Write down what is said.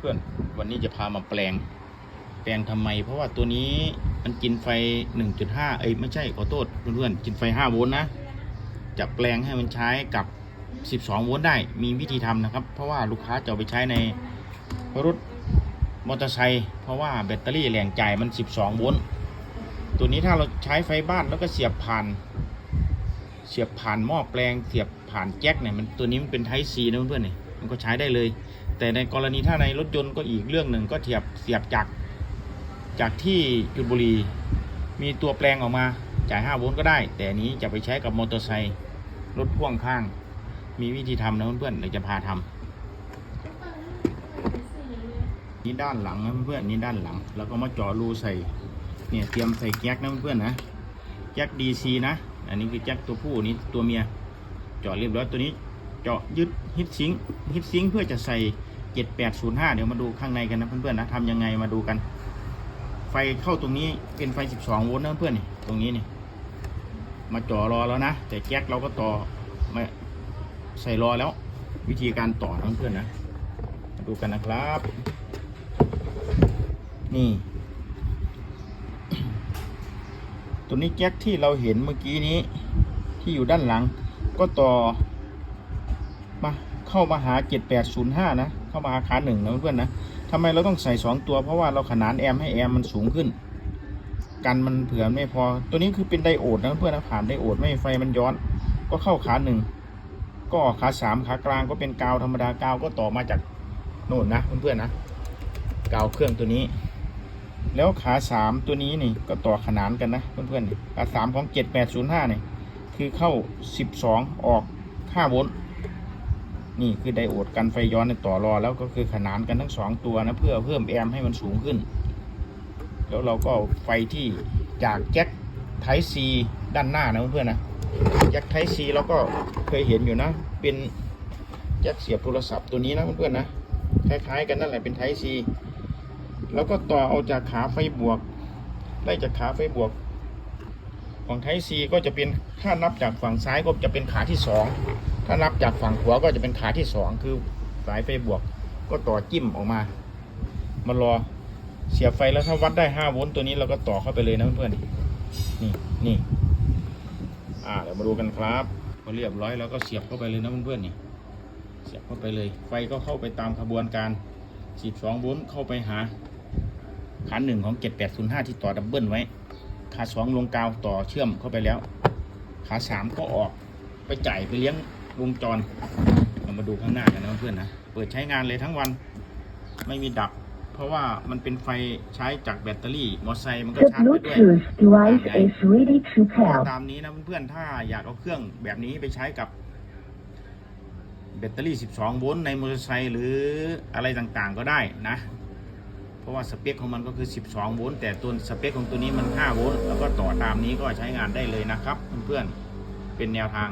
เพื่อนๆ วันนี้จะพามาแปลง แปลงทำไม เพราะว่าตัวนี้มันกินไฟ 1.5 เอ้ยไม่ใช่ขอโทษเพื่อนๆ กินไฟ 5 โวลต์นะ จะแปลงให้มันใช้กับ 12 โวลต์ได้ มีวิธีทำนะครับ เพราะว่าลูกค้าจะเอาไปใช้ในรถมอเตอร์ไซค์เพราะว่าแบตเตอรี่แรงจ่ายมัน 12 โวลต์ตัวนี้ถ้าเราใช้ไฟบ้านแล้วก็เสียบผ่าน เสียบผ่านหม้อแปลง เสียบผ่านแจ็คเนี่ยมันตัวนี้มันเป็นไทซีนะเพื่อนๆนี่ยมันก็ใช้ได้เลย แต่ในกรณีถ้าในรถยนต์ก็อีกเรื่องหนึ่งก็เทียบเสียบจากจากที่จุดบุรีมีตัวแปลงออกมาจ่าย5โวลต์ก็ได้ แต่นี้จะไปใช้กับมอเตอร์ไซค์รถพ่วงข้าง มีวิธีทำนะเพื่อนๆเดี๋ยวจะพาทำนี่ด้านหลังนะเพื่อนๆนี่ด้านหลัง แล้วก็มาเจาะรูใส่เนี่ยเตรียมใส่แก๊กนะเพื่อนๆนะแจ็ค DC นะ อันนี้คือแจ็คตัวผู้นี่ตัวเมีย เจาะเรียบร้อยตัวนี้ เจาะยึดฮิตซิงฮิตซิงเพื่อจะใส่ 7805 เดี๋ยวมาดูข้างในกันนะเพื่อนๆนะทำยังไงมาดูกัน ไฟเข้าตรงนี้เป็นไฟ 12 โวลต์นะเพื่อนนี่ตรงนี้นี่มาจ่อรอแล้วนะ แต่แก๊กเราก็ต่อมาใส่รอแล้ว วิธีการต่อนะเพื่อนๆนะมาดูกันนะครับ นี่ ตัวนี้แจ็คที่เราเห็นเมื่อกี้นี้ ที่อยู่ด้านหลัง ก็ต่อมา เข้ามาหา 7805 นะ เข้ามาหาขาหนึ่งนะเพื่อนๆนะทำไมเราต้องใส่ 2 ตัวเพราะว่าเราขนานแอมให้แอมมันสูงขึ้น กันมันเผื่อไม่พอ ตัวนี้คือเป็นไดโอดนะเพื่อนนะผ่านไดโอดไม่ไฟมันย้อน ก็เข้าขาหนึ่งก็ขาสามขากลางก็เป็นกาวธรรมดากาวก็ต่อมาจากโน่นนะเพื่อนๆนะกาวเครื่องตัวนี้ แล้วขาสามตัวนี้นี่ก็ต่อขนานกันนะเพื่อนๆขาสามของเจ็ดแปดศูนย์ห้านี่คือเข้าสิบสองออกห้าโวลต์ นี่คือไดโอดกันไฟย้อนในต่อรอแล้วก็คือขนานกันทั้งสองตัวนะเพื่อเพิ่มแอมให้มันสูงขึ้น แล้วเราก็ไฟที่จากแจ็คไทซีด้านหน้านะเพื่อนๆนะแจ็คไทซีเราก็เคยเห็นอยู่นะ เป็นแจ็คเสียบโทรศัพท์ตัวนี้นะเพื่อนๆนะคล้ายๆกันนั่นแหละเป็นไทซีแล้วก็ต่อเอาจากขาไฟบวก ได้จากขาไฟบวก ของไทซีก็จะเป็นถ้านับจากฝั่งซ้ายก็จะเป็นขาที่สองถ้านับจากฝั่งขวาก็จะเป็นขาที่สองคือสายไฟบวกก็ต่อจิ้มออกมา มารอเสียบไฟแล้วถ้าวัดได้5โวลต์ตัวนี้เราก็ต่อเข้าไปเลยนะเพื่อนๆนี่นี่อ่าเดี๋ยวมาดูกันครับพอเรียบร้อยแล้วก็เสียบเข้าไปเลยนะเพื่อนๆนี่เสียบเข้าไปเลย ไฟก็เข้าไปตามขบวนการ 12โวลต์เข้าไปหาขาหนึ่งของ 7805 ที่ต่อดับเบิลไว้ ขาสองลงกาวต่อเชื่อมเข้าไปแล้ว ขาสามก็ออกไปจ่ายไปเลี้ยงวงจรเรามาดูข้างหน้ากันนะเพื่อนๆนะเปิดใช้งานเลยทั้งวันไม่มีดับ เพราะว่ามันเป็นไฟใช้จากแบตเตอรี่มอเตอร์ไซค์มันก็ The ชาร์จไปด้วย Bluetooth device is ready to pair. ตามนี้นะเพื่อนๆถ้าอยากเอาเครื่องแบบนี้ไปใช้กับแบตเตอรี่ 12 โวลต์ในมอเตอร์ไซค์หรืออะไรต่างๆก็ได้นะเพ ราะว่าสเปคของมันก็คือ 12 โวลต์แต่ตัวสเปคของตัวนี้มัน 5 โวลต์แล้วก็ต่อตามนี้ก็ใช้งานได้เลยนะครับ เพื่อนๆเป็นแนวทาง